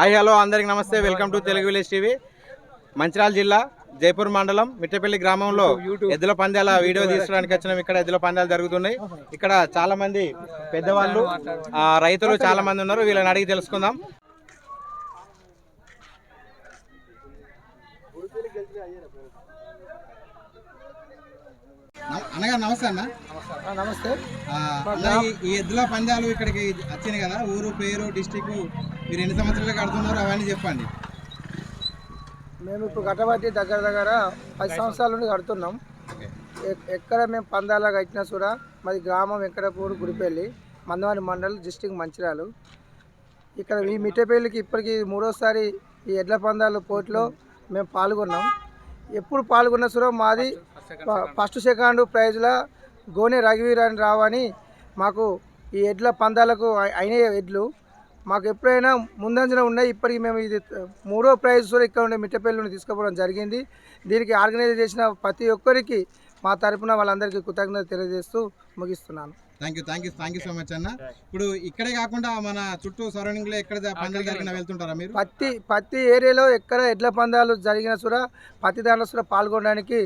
Hi hello అందరికి నమస్తే. Welcome to Telugu village TV. Mancherial జిల్లా జైపూర్ మండలం మిట్టపల్లి గ్రామంలో ఎద్దుల పందాల వీడియో తీసుకోవడానికి వచ్చినాం. ఇక్కడ ఎద్దుల పందాలు జరుగుతున్నాయి. ఇక్కడ చాలా మంది పెద్దవాళ్ళు ఆ, రైతులు చాలా మంది ఉన్నారు. వీళ్ళని అడిగి తెలుసుకుందాం. అనగా నమస్తే అన్న. నమస్తే. ఈ- ఈ ఎద్దుల పందాలు ఇక్కడికి వచ్చినాయి కదా. ఊరు పేరు డిస్టిక్ మీరు ఎన్ని సంవత్సరాలు కడుతున్నారు? అవన్నీ చెప్పండి. మేము ఇప్పుడు కట్టబట్టి దగ్గర దగ్గర పది సంవత్సరాల నుండి కడుతున్నాం. ఎక్కడ మేము పందాలా కట్టినా కూడా మాది గ్రామం వెంకటపూర్ గుడిపల్లి మందవారి మండల్ డిస్టిక్ మంచిర్యాలు. ఇక్కడ ఈ మిట్టపల్లికి ఇప్పటికి మూడోసారి ఈ ఎడ్ల పందాల పోటీలో మేము పాల్గొన్నాం. ఎప్పుడు పాల్గొన్నా కూడా మాది ఫస్ట్ సెకండ్ ప్రైజ్లో గోనె రఘువీర్ అని రావని మాకు ఈ ఎడ్ల పందాలకు అయి- అయిన ఎడ్లు. మాకు ఎప్పుడైనా ముందంజన ఉన్నాయి ఇప్పటికి మేము ఇది మూడో ప్రైజ్ కూడా ఇక్కడ ఉండే మిట్టపల్లిని నుండి తీసుకుపోవడం జరిగింది. దీనికి ఆర్గనైజ్ చేసిన ప్రతి ఒక్కరికి మా తరపున వాళ్ళందరికీ కృతజ్ఞత తెలియజేస్తూ ముగిస్తున్నాను. Thank you thank you thank you so much అన్న. ఇప్పుడు ఇక్కడే కాకుండా మన చుట్టూ సరౌండింగ్లో ఎక్కడ పందాలు జరిగిన. వెళ్తుంటారా మీరు? ప్రతి ప్రతి ఏరియాలో ఎక్కడ ఎడ్ల పందాలు జరిగిన సురా ప్రతి దాంట్లో సురా పాల్గొనడానికి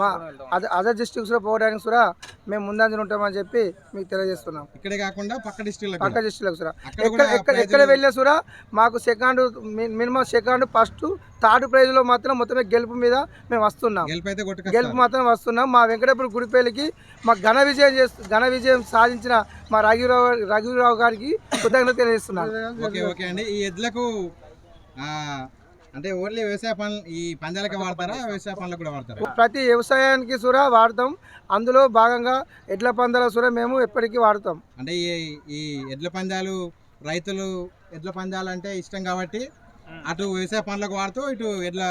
మా అదర్ అదర్ డిస్ట్రిక్ట్స్లో పోవడానికి సురా మేము ముందంజన ఉంటామని చెప్పి మీకు తెలియజేస్తున్నాం. ఇక్కడే కాకుండా పక్క డిస్ట్రిక్ట్ పక్క ఎక్కడ కూడా ఎక్కడ ఎక్కడ వెళ్ళినా సురా మాకు second minimum second first third ప్రైజ్లో మాత్రం మొత్తమే గెలుపు మీద మేము వస్తున్నాం. గెలుపు అయితే గెలుపు కొట్టుకొస్తారు మాత్రం వస్తున్నాం. మా వెంకటపురం గుడిపల్లికి మా ఘన విజయం చేస్తూ ఘన విజయం సాధించిన మా రఘురావు రఘురావు గారికి కృతజ్ఞత తెలియజేస్తున్నాను ఈ ఎద్దులకు ఆ, అంటే ఓన్లీ వ్యవసాయ పనులు ఈ పందాలకే వాడతారా? వ్యవసాయ పనులకు కూడా వాడతారా? ప్రతి వ్యవసాయానికి సురా వాడతాం. అందులో భాగంగా ఎడ్ల పందాల సురా మేము ఎప్పటికీ వాడతాం. అంటే ఈ ఈ ఎడ్ల పందాలు రైతులు ఎడ్ల పందాలు అంటే ఇష్టం కాబట్టి అటు వ్యవసాయ పనులకు వాడుతూ ఇటు ఎడ్ల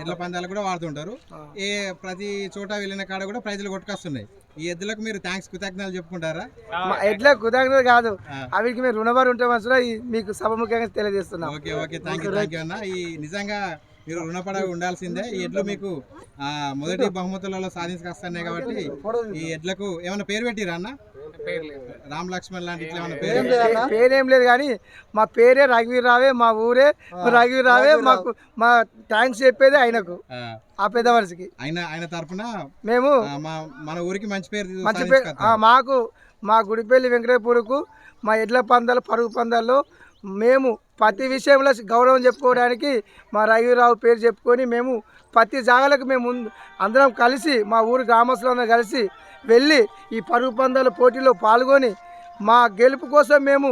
ఎడ్ల పందాలు కూడా వాడుతుంటారు. ఏ ప్రతి చోట వెళ్ళిన కాడ కూడా ప్రైజులు కొట్టుకొస్తున్నాయి. ఈ ఎద్దులకు మీరు థ్యాంక్స్ కృతజ్ఞతలు చెప్పుకుంటారా? మా ఎడ్ల కృతజ్ఞత కాదు. అవికి రుణపడి ఉంటామని సురా ఈ- మీకు సభముఖంగా తెలియజేస్తున్నాం. Okay okay thank you thank you అన్న. ఈ నిజంగా మీరు రుణపడ ఉండాల్సిందే. ఈ ఎడ్లు మీకు ఆ, మొదటి బహుమతులలో సాధించుకొస్తున్నాయి కాబట్టి ఈ ఎడ్లకు ఏమైనా పేరు పెట్టిరా అన్న? రామ్ లక్ష్మణ్ లాంటి పేరు లేదు కానీ మా పేరే రఘువీర్ రావే మా ఊరే రఘువీర్ రావే మాకు మా థ్యాంక్స్ చెప్పేది ఆయనకు ఆ, పెద్ద మనిషికి. ఆయన ఆయన తరపున మేము మన ఊరికి మంచి పేరు మంచి పేరు. మాకు మా గుడిపల్లి వెంకటేపూర్కు మా ఎడ్ల పందాలు పరుగు పందాల్లో మేము ప్రతి విషయంలో గౌరవం చెప్పుకోవడానికి మా రఘురావు పేరు చెప్పుకొని మేము ప్రతి జాగాలకు మేము ముందు అందరం కలిసి మా ఊరు గ్రామస్తులందరం కలిసి వెళ్ళి ఈ పరుగు పందాల పోటీలో పాల్గొని మా గెలుపు కోసం మేము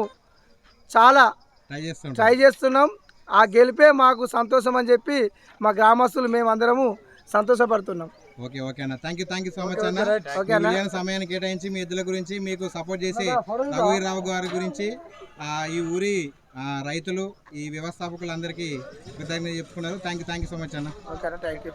చాలా ట్రై చేస్తున్నాం. ఆ గెలిపే మాకు సంతోషం అని చెప్పి మా గ్రామస్తులు మేము అందరము సంతోషపడుతున్నాం. ఓకే ఓకే అన్న. Thank you thank you so much అన్న. ఓకే సమయాన్ని కేటాయించి మీ ఎద్దుల గురించి మీకు సపోర్ట్ చేసి రఘువీరరావు గారి గురించి ఆ, ఈ ఊరి రైతులు ఈ వ్యవస్థాపకులందరికీ కృతజ్ఞత చెప్పుకున్నారు. Thank you thank you so much అన్న. ఓకేనా thank you